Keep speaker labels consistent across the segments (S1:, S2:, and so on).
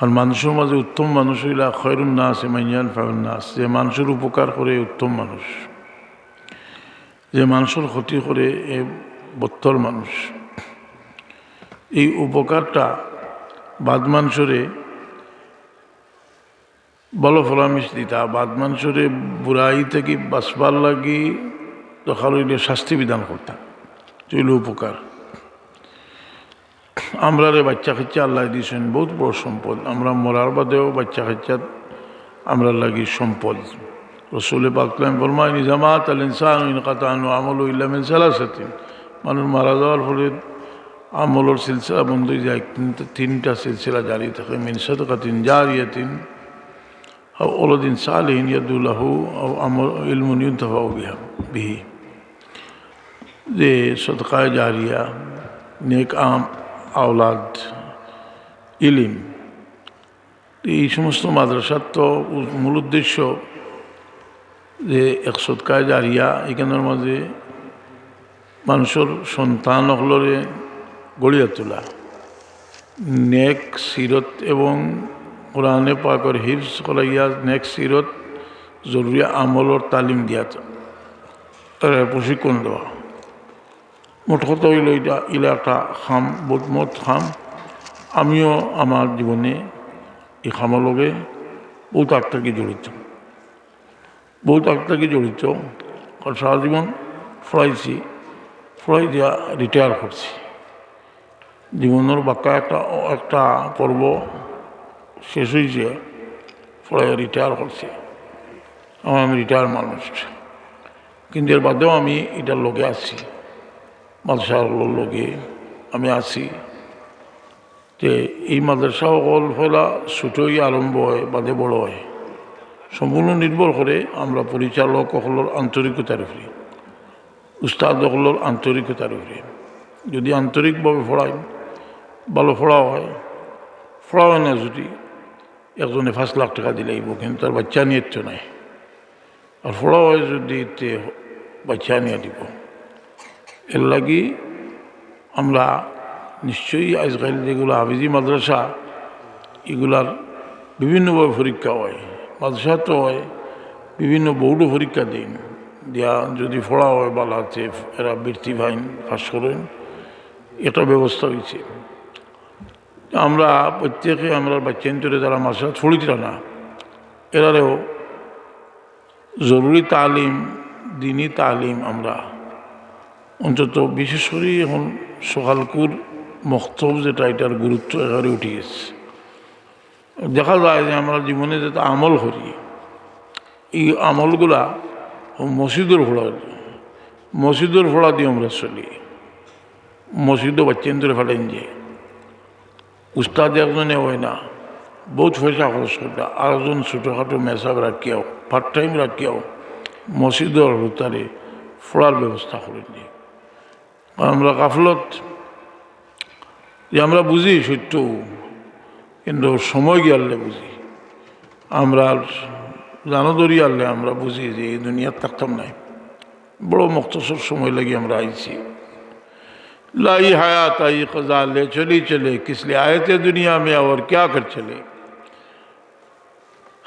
S1: আর মানুষের মাঝে উত্তম মানুষ হইলা খয়রুন নাস মাইয়ান ফাউন নাস। যে মানুষের উপকার করে উত্তম মানুষ। যে মানুষের ক্ষতি করে, এ বত্তর মানুষ। এই উপকারটা বাদ মানুষরে বলো ফলামিশ দিতা বাদ মানুষরে বুড়াই থেকে বাঁচবার লাগি হইলে শাস্তি বিধান করতাম চইল উপকার। আমরা রে বাচ্চা খাচ্চা আল্লাহ দিয়েছেন বহুত বড় সম্পদ। আমরা মরার বাদেও বাচ্চা খাচ্চা আমরা লাগি সম্পদ। রসুল পাকলাম ফরমায় নিজামাত আল ইনসান কাতান আমল ইলামিন সালাসাতিন। মানুষ মারা যাওয়ার ফলে আমলর সিলসিলা বন্ধ হয়ে যায়। কিন্তু তিনটা সিলসিলা জারি থাকে। মিনসাদ কাতিন জারিয়াতিন, আও অলদিন সালহীন ইয়াদুল্লাহু আও আমল, ইলমুন ইউন্তাফাউ বিহা, বিহি। যে সদকায় জারিয়া, নেক আম আওলাদ, ইলিম। এই সমস্ত মাদ্রাসার তো মূল উদ্দেশ্য যে এক সদকায় জারিয়া এখানের মাঝে মানুষের সন্তান হলরে গড়িয়া তোলা। নেক সিরত এবং কোরআনে পাকর হিফস করাইয়া নেক সিরত জরুরি আমলর তালিম দিয়া প্রশিক্ষণ দেওয়া। মোট কথা হইল এটা, ইলা একটা খাম বোধমত খাম। আমিও আমার জীবনে এই খামার লগে বহুত আগ থেকে জড়িত। বহুত আগ থেকে জড়িত কারণ সারা জীবন ফ্রাইছি ফ্রাই দিয়া রিটায়ার করছি জীবনের বাক্কা একটা একটা পর্ব শেষ হয়েছে পরে রিটায়ার করছে আমার আমি রিটায়ার মানুষ কিন্তু এর বাদেও আমি এটার লোকে আছি। মাদ্রাসাগুলোর লোকে আমি আছি। যে এই মাদ্রাসা সকল ফেলা ছোটই আরম্ভ হয়, বাদে বড় হয়। সম্পূর্ণ নির্ভর করে আমরা পরিচালক সকলের আন্তরিকতার উপরে, উস্তাদ সকলের আন্তরিকতার উপরে। যদি আন্তরিকভাবে পড়াই ভালো পড়া হয় পড়া হয় না যদি একজনে পাঁচ লাখ টাকা দিলেইব কিন্তু তার বাচ্চা নিয়ে নাই। আর পড়া হয় যদি বাচ্চা নিয়ে দিব। এর লাগি আমরা নিশ্চয়ই আজকাল যেগুলো হাফিজি মাদ্রাসা, এগুলার বিভিন্নভাবে পরীক্ষা হয়। মাদ্রাসা তো হয়, বিভিন্ন বৌড পরীক্ষা দিন। দিয়া যদি পড়া হয় বালাতে এরা বৃত্তি ভাইন পাস করেন। এটা ব্যবস্থা হয়েছে আমরা প্রত্যেকে, আমরা বাচ্চান্তরে যারা মাসা ছড়িছিল না, এরারেও জরুরি তালিম দিনই তালিম আমরা অন্তত বিশেষ করে এখন সকালকুর মক্তব যেটা, এটার গুরুত্ব একেবারে উঠে গেছে। দেখা যায় যে আমরা জীবনে যেটা আমল করি, এই আমলগুলা মসজিদের ফোড়া মসজিদের ফোড়া দিয়ে আমরা চলি। মসজিদও বাচ্চান্তরে ফেলেন যে। উস্তাদ একজনে হয় না, বহুত পয়সা খরচ করতে আরেকজন ছোটোখাটো মেসাব রাখিয়াও পার্ট টাইম রাখিয়াও মসজিদের হতারে ফোড়ার ব্যবস্থা করেন যে আমরা গাফলত যে আমরা বুঝি সত্য কিন্তু সময় গিয়ালে বুঝি আমরা জানো দরি আনলে আমরা বুঝি যে এই দুনিয়ার থাকতাম নাই বড় মক্তসর সময় লাগে আমরা আইছি لائی حیات آئی قضا لے چلی چلے. کس لیے آئے تھے دنیا میں اور کیا کر چلے.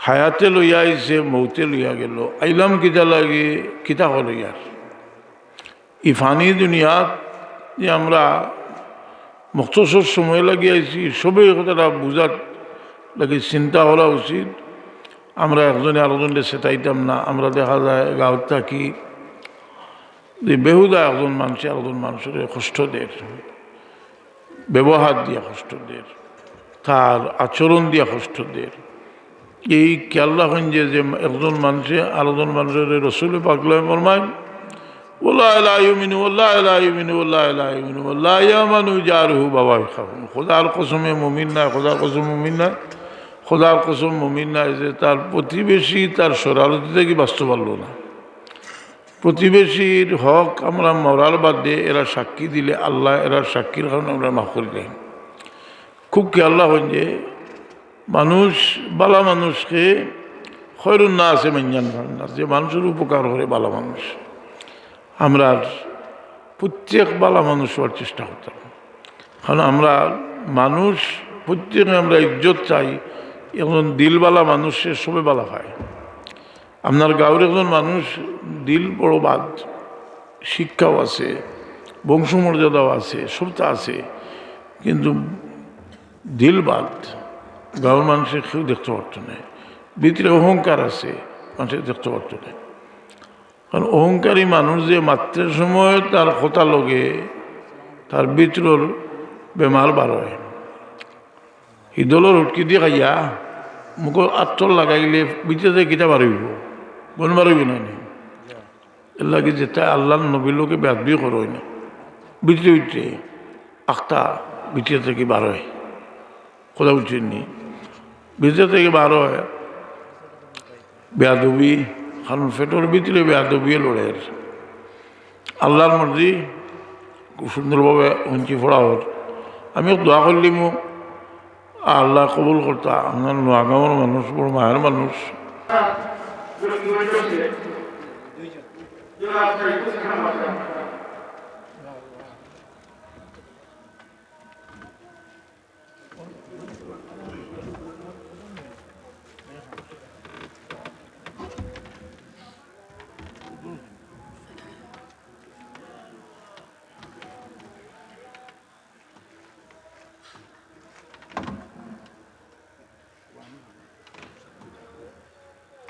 S1: حیات لو یا اسے موتے لیا گے لو. علم کی چلا گی کتا ہو لو یار. ইয়ার ইফানি দুনিয়াত যে আমরা মক্তসর সময় লাগিয়ে আইছি সবই কথাটা বুঝার লাগে চিন্তা করা উচিত। আমরা একজনে আরেকজনকে সেটাইতাম না, আমরা দেখা যায় গাঁত থাকি যে বেহুদা একজন মানুষ একজন মানুষের কষ্ট দের ব্যবহার দিয়া কষ্ট দের তার আচরণ দিয়া কষ্ট দের এই খেয়াল রাখেন যে একজন মানুষে আরেকজন মানুষের রসুলে পাকলাম ফরমায় খোদার কসমে মমিন নাই খোদার কসম মমিন নাই খোদার কসম মমিন নাই যে তার প্রতিবেশী তার সরারতি থেকে বাঁচতে পারল না। প্রতিবেশীর হক আমরা মরার দিয়ে এরা সাক্ষী দিলে আল্লাহ এরা সাক্ষীর কারণে আমরা মাফ করে দেয় খুব খেয়াল রাখেন যে মানুষ, বালা মানুষকে খয়রুন না আছে মেঞ্জান না। যে মানুষের উপকার করে বালা মানুষ। আমরা প্রত্যেক বালা মানুষ হওয়ার চেষ্টা করতাম। কারণ আমরা মানুষ, প্রত্যেকে আমরা ইজ্জত চাই এখন দিলবালা মানুষের সবে বালা পায় আপনার গাঁয়ের একজন মানুষ, দিল বড় বাদ, শিক্ষাও আছে, বংশমর্যাদাও আছে, সবটা আছে, কিন্তু দিল বাদ গাঁয়ের মানুষের কেউ দেখতে পারত না। ভিতরে অহংকার আছে, মানুষের দেখতে পারত না। কারণ অহংকারী মানুষ যে মাত্রের সময় তার কথা লগে, তার ভিতরের বেমার বার হয়। হিদলের উটকি দিয়ে খাইয়া মুখ আত্মর লাগাইলে ভিতরে কিতা বাড়িব কোন বাড়িব না নি? এর লাগে যেটা আল্লাহ নবীর লোকে ব্যাধবি করো না ভিতরে ভিতরে আখতা ভিতরে থেকে বার হয়। কোথাও উঠিনি ভিতরে থেকে বার হয় বেয়াদবি কারণ ফেটোর ভিতরে বেয়াদবি লড়ের আল্লাহর মর্জি খুব সুন্দরভাবে উঞ্চি ফোড়া হর আমিও দোয়া করলি মো আল্লাহ কবুল করতা আমার নোয়াগাঁওর মানুষ বড় মায়ের মানুষ
S2: Habib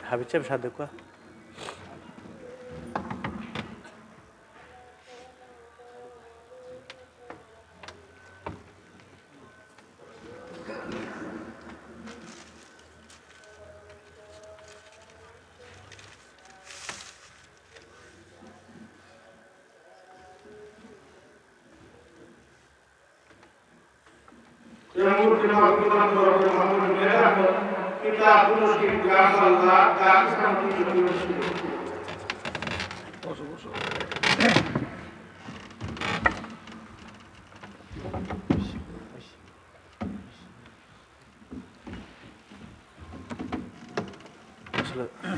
S3: habib cheb shade kwa yang mungkin harus kita
S2: melakukan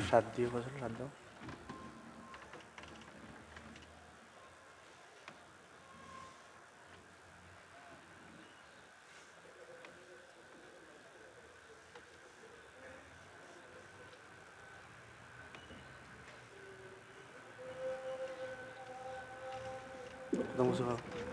S2: সাত দিয়ে বছর সাত দাও। user。